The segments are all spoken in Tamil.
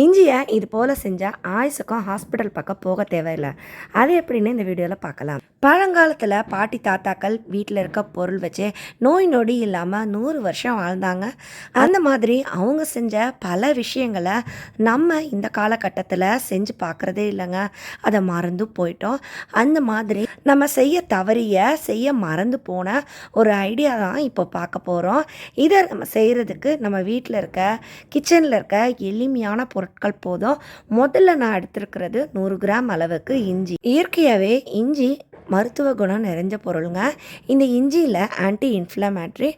இஞ்சியை இது போல் செஞ்சால் ஆயுசுக்கும் ஹாஸ்பிட்டல் பக்கம் போக தேவையில்லை? அது எப்படின்னு இந்த வீடியோவில் பார்க்கலாம். பழங்காலத்தில் பாட்டி தாத்தாக்கள் வீட்டில் இருக்க பொருள் வச்சு நோய் நொடி இல்லாமல் நூறு வருஷம் வாழ்ந்தாங்க. அந்த மாதிரி அவங்க செஞ்ச பல விஷயங்களை நம்ம இந்த காலகட்டத்தில் செஞ்சு பார்க்குறதே இல்லைங்க. அதை மறந்து போயிட்டோம். அந்த மாதிரி நம்ம செய்ய தவறிய செய்ய மறந்து போன ஒரு ஐடியா தான் இப்போ பார்க்க போகிறோம் இதை நம்ம செய்கிறதுக்கு நம்ம வீட்டில் இருக்க கிச்சனில் இருக்க எளிமையான பொருள் பொருட்கள் போதும். முதல்ல நான் எடுத்திருக்கிறது நூறு கிராம் அளவுக்கு இஞ்சி. இயற்கையாகவே இஞ்சி மருத்துவ குணம் நிறைஞ்ச பொருளுங்க. இந்த இஞ்சியில் anti inflammatory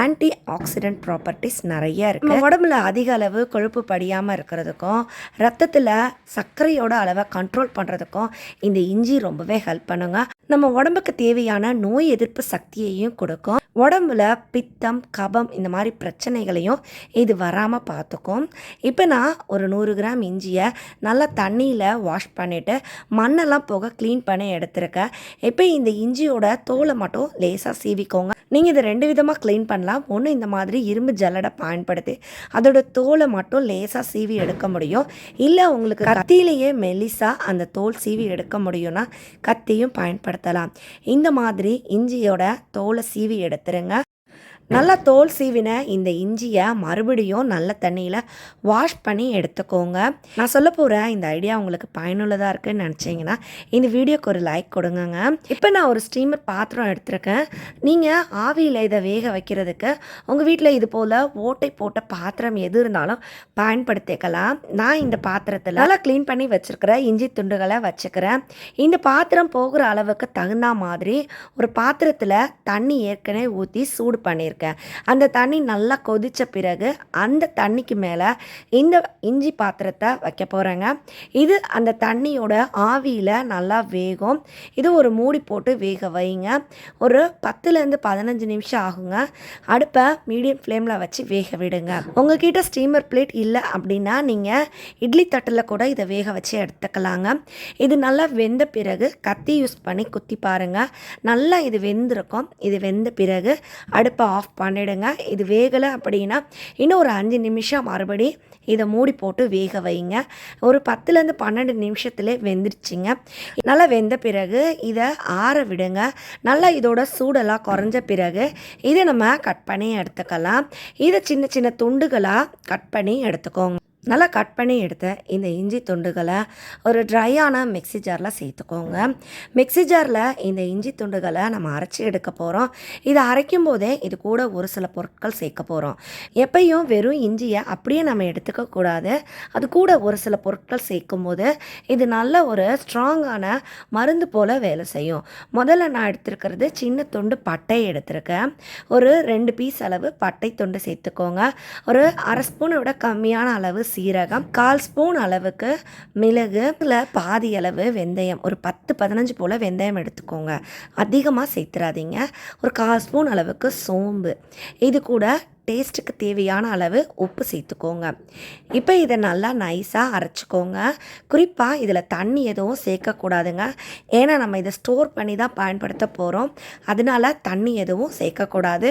anti accident properties நிறைய இருக்குது நம்ம உடம்புல அதிக அளவு கொழுப்பு படியாமல் இருக்கிறதுக்கும் ரத்தத்தில் சர்க்கரையோட அளவை கண்ட்ரோல் பண்ணுறதுக்கும் இந்த இஞ்சி ரொம்பவே ஹெல்ப் பண்ணுங்க. நம்ம உடம்புக்கு தேவையான நோய் எதிர்ப்பு சக்தியையும் கொடுக்கும். உடம்புல பித்தம் கபம் இந்த மாதிரி பிரச்சனைகளையும் இது வராமல் பார்த்துக்கும். இப்போ நான் ஒரு நூறு கிராம் இஞ்சியை நல்லா தண்ணியில் வாஷ் பண்ணிவிட்டு மண்ணெல்லாம் போக க்ளீன் பண்ணி எடுத்திருக்கேன். இப்போ இந்த இஞ்சியோட தோலை மட்டும் லேசாக சீவிக்கோங்க. நீங்கள் இதை ரெண்டு விதமாக க்ளீன் பண்ணலாம். ஒன்று இந்த மாதிரி இரும்பு ஜல்லடை பயன்படுத்தி அதோட தோலை மட்டும் லேசாக சீவி எடுக்க முடியும். இல்லை உங்களுக்கு கத்தியிலேயே மெலிசாக அந்த தோல் சீவி எடுக்க முடியும்னா கத்தியும் பயன்படுத்தலாம். இந்த மாதிரி இஞ்சியோட தோலை சீவி எடுத்துருங்க. நல்லா தோல் சீவின இந்த இஞ்சியை மறுபடியும் நல்ல தண்ணியில் வாஷ் பண்ணி எடுத்துக்கோங்க. நான் சொல்ல போகிற இந்த ஐடியா உங்களுக்கு பயனுள்ளதாக இருக்குன்னு நினச்சிங்கன்னா இந்த வீடியோக்கு ஒரு லைக் கொடுங்கங்க. இப்போ நான் ஒரு ஸ்டீமர் பாத்திரம் எடுத்திருக்கேன். நீங்கள் ஆவியில் இதை வேக வைக்கிறதுக்கு உங்கள் வீட்டில் இது போல் ஓட்டை போட்ட பாத்திரம் எது இருந்தாலும் பயன்படுத்திக்கலாம். நான் இந்த பாத்திரத்தில் நல்லா க்ளீன் பண்ணி வச்சுருக்கிற இஞ்சி துண்டுகளை வச்சுக்கிறேன். இந்த பாத்திரம் போகிற அளவுக்கு தகுந்த மாதிரி ஒரு பாத்திரத்தில் தண்ணி ஏற்கனவே ஊற்றி சூடு பண்ணியிருக்கேன். அந்த தண்ணி நல்லா கொதித்த பிறகு அந்த தண்ணிக்கு மேலே இந்த இஞ்சி பாத்திரத்தை வைக்க போகிறேங்க இது அந்த தண்ணியோட ஆவியில் நல்லா வேகும். இது ஒரு மூடி போட்டு வேக வைங்க. ஒரு பத்துலேருந்து பதினஞ்சு நிமிஷம் ஆகுங்க. அடுப்பை மீடியம் ஃப்ளேமில் வச்சு வேக விடுங்க. உங்ககிட்ட ஸ்டீமர் பிளேட் இல்லை அப்படின்னா நீங்கள் இட்லி தட்டில் கூட இதை வேக வச்சு எடுத்துக்கலாங்க. இது நல்லா வெந்த பிறகு கத்தி யூஸ் பண்ணி குத்தி பாருங்கள் நல்லா இது வெந்திருக்கும். இது வெந்த பிறகு அடுப்பை ஆஃப் பண்ணிடுங்க. இது வேகலை அப்படின்னா இன்னும் ஒரு அஞ்சு நிமிஷம் மறுபடி இதை மூடி போட்டு வேக வைங்க. ஒரு பத்துலேருந்து பன்னெண்டு நிமிஷத்துலே வெந்துருச்சுங்க. நல்லா வெந்த பிறகு இதை ஆற விடுங்க. நல்லா இதோட சூடெல்லாம் குறைஞ்ச பிறகு இதை நம்ம கட் பண்ணி எடுத்துக்கலாம். இதை சின்ன சின்ன துண்டுகளாக கட் பண்ணி எடுத்துக்கோங்க. நல்லா கட் பண்ணி எடுத்த இந்த இஞ்சி துண்டுகளை ஒரு ட்ரையான மிக்ஸி ஜாரில் சேர்த்துக்கோங்க. மிக்ஸி ஜாரில் இந்த இஞ்சி துண்டுகளை நம்ம அரைச்சி எடுக்க போகிறோம் இதை அரைக்கும் போதே இது கூட ஒரு சில பொருட்கள் சேர்க்க போகிறோம் எப்பையும் வெறும் இஞ்சியை அப்படியே நம்ம எடுத்துக்க கூடாது. அது கூட ஒரு சில பொருட்கள் சேர்க்கும் போது இது நல்ல ஒரு ஸ்ட்ராங்கான மருந்து போல் வேலை செய்யும். முதல்ல நான் எடுத்திருக்கிறது சின்ன துண்டு பட்டை எடுத்திருக்கேன். ஒரு ரெண்டு பீஸ் அளவு பட்டை துண்டு சேர்த்துக்கோங்க. ஒரு அரை ஸ்பூனை விட கம்மியான அளவு சீரகம் கால் ஸ்பூன் அளவுக்கு மிளகு பாதி அளவு வெந்தயம் ஒரு பத்து பதினஞ்சு போல் வெந்தயம் எடுத்துக்கோங்க. அதிகமாக சேர்த்துறாதீங்க. ஒரு கால் ஸ்பூன் அளவுக்கு சோம்பு. இது கூட டேஸ்ட்டுக்கு தேவையான அளவு உப்பு சேர்த்துக்கோங்க. இப்போ இதை நல்லா நைஸாக அரைச்சிக்கோங்க. குறிப்பாக இதில் தண்ணி எதுவும் சேர்க்கக்கூடாதுங்க. ஏன்னா நம்ம இதை ஸ்டோர் பண்ணி தான் பயன்படுத்த போகிறோம் அதனால தண்ணி எதுவும் சேர்க்கக்கூடாது.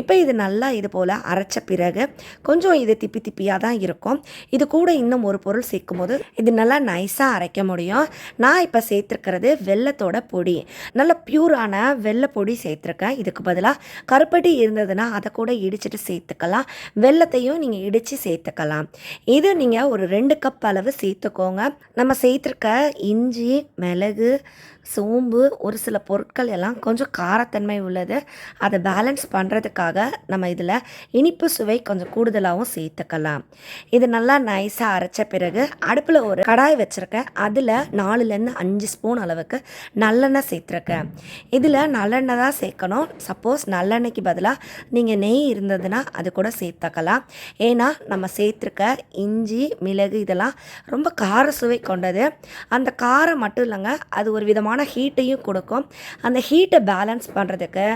இப்போ இது நல்லா இது போல் அரைச்ச பிறகு கொஞ்சம் இது திப்பி திப்பியாக தான் இருக்கும். இது கூட இன்னும் ஒரு பொருள் சேர்க்கும் போது இது நல்லா நைஸாக அரைக்க முடியும். நான் இப்போ சேர்த்துருக்கிறது வெள்ளத்தோட பொடி. நல்ல பியூரான வெள்ளை பொடி சேர்த்துருக்கேன். இதுக்கு பதிலாக கருப்பட்டி இருந்ததுன்னா அதை கூட இடிச்சிட்டு சேர்த்துக்கலாம். வெள்ளத்தையும் நீங்கள் இடித்து சேர்த்துக்கலாம். இது நீங்கள் ஒரு ரெண்டு கப் அளவு சேர்த்துக்கோங்க. நம்ம சேர்த்துருக்க இஞ்சி மிளகு சோம்பு ஒரு சில பொருட்கள் எல்லாம் கொஞ்சம் காரத்தன்மை உள்ளது. அதை பேலன்ஸ் பண்ணுறதுக்காக நம்ம இதில் இனிப்பு சுவை கொஞ்சம் கூடுதலாகவும் சேர்த்துக்கலாம். இது நல்லா நைஸாக அரைச்ச பிறகு அடுப்பில் ஒரு கடாய் வச்சுருக்கேன். அதில் நாலுலேருந்து அஞ்சு ஸ்பூன் அளவுக்கு நல்லெண்ணெய் சேர்த்துருக்கேன். இதில் நல்லெண்ணெய் தான் சேர்க்கணும். சப்போஸ் நல்லெண்ணெய்க்கு பதிலாக நீங்கள் நெய் இருந்ததுன்னா அது கூட சேர்த்துக்கலாம். ஏன்னா நம்ம சேர்த்துருக்க இஞ்சி மிளகு இதெல்லாம் ரொம்ப கார சுவை கொண்டது. அந்த காரம் மட்டும் இல்லைங்க அது ஒரு விதமான ஹீட்டையும் கொடுக்கும். அந்த ஹீட்டை பேலன்ஸ் பண்ணுறதுக்கு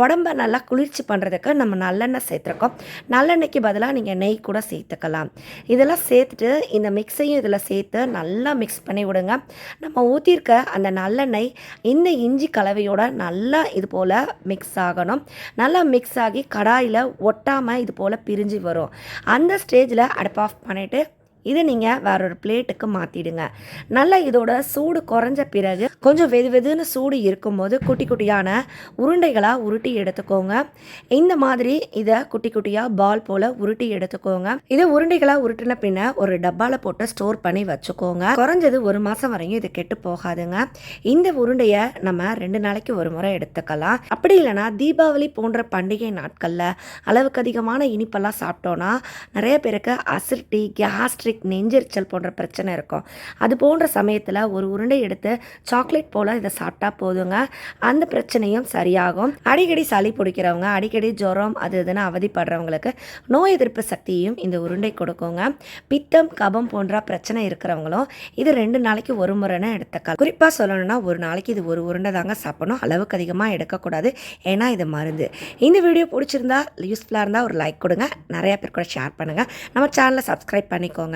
உடம்ப நல்லா குளிர்ச்சி பண்ணுறதுக்கு நம்ம நல்லெண்ணெய் சேர்த்துருக்கோம். நல்லெண்ணெய்க்கு பதிலாக நீங்கள் நெய் கூட சேர்த்துக்கலாம். இதெல்லாம் சேர்த்துட்டு இந்த மிக்ஸையும் இதில் சேர்த்து நல்லா மிக்ஸ் பண்ணி விடுங்க. நம்ம ஊற்றிருக்க அந்த நல்லெண்ணெய் இந்த இஞ்சி கலவையோட நல்லா இது போல் மிக்ஸ் ஆகணும். நல்லா மிக்ஸ் ஆகி கடாயில் ஒட்டாமல் இது போல் பிரிஞ்சு வரும். அந்த ஸ்டேஜில் அடுப்பு ஆஃப் பண்ணிவிட்டு இதை நீங்கள் வேற ஒரு பிளேட்டுக்கு மாற்றிடுங்க நல்லா இதோட சூடு குறைஞ்ச பிறகு கொஞ்சம் வெது வெதுன்னு சூடு இருக்கும்போது குட்டி குட்டியான உருண்டைகளாக உருட்டி எடுத்துக்கோங்க. இந்த மாதிரி இதை குட்டி குட்டியாக பால் போல் உருட்டி எடுத்துக்கோங்க. இதை உருண்டைகளாக உருட்டின பின்ன ஒரு டப்பாவில் போட்டு ஸ்டோர் பண்ணி வச்சுக்கோங்க. குறைஞ்சது ஒரு மாதம் வரையும் இது கெட்டு போகாதுங்க. இந்த உருண்டையை நம்ம ரெண்டு நாளைக்கு ஒரு முறை எடுத்துக்கலாம். அப்படி இல்லைன்னா தீபாவளி போன்ற பண்டிகை நாட்களில் அளவுக்கு அதிகமான இனிப்பெல்லாம் சாப்பிட்டோன்னா நிறைய பேருக்கு அசிடிட்டி கேஸ்ட்ரிக் நெஞ்செரிச்சல் போன்ற பிரச்சனை இருக்கும். அது போன்ற சமயத்தில் ஒரு உருண்டை எடுத்து சாக்லேட் போல் இதை சாப்பிட்டா போதுங்க. அந்த பிரச்சனையும் சரியாகும். அடிக்கடி சளி பிடிக்கிறவங்க அடிக்கடி ஜுரம் அது இதுன்னு அவதிப்படுறவங்களுக்கு நோய் எதிர்ப்பு சக்தியையும் இந்த உருண்டை கொடுக்குங்க. பித்தம் கபம் போன்ற பிரச்சனை இருக்கிறவங்களும் இது ரெண்டு நாளைக்கு ஒரு முறைன்னு எடுத்துக்கலாம். குறிப்பாக சொல்லணும்னா ஒரு நாளைக்கு இது ஒரு உருண்டை தாங்க சாப்பிடணும். அளவுக்கு அதிகமாக எடுக்கக்கூடாது. ஏன்னா இது மருந்து. இந்த வீடியோ பிடிச்சிருந்தா யூஸ்ஃபுல்லாக இருந்தால் ஒரு லைக் கொடுங்க. நிறைய பேர் கூட ஷேர் பண்ணுங்கள் நம்ம சேனலை சப்ஸ்கிரைப் பண்ணிக்கோங்க.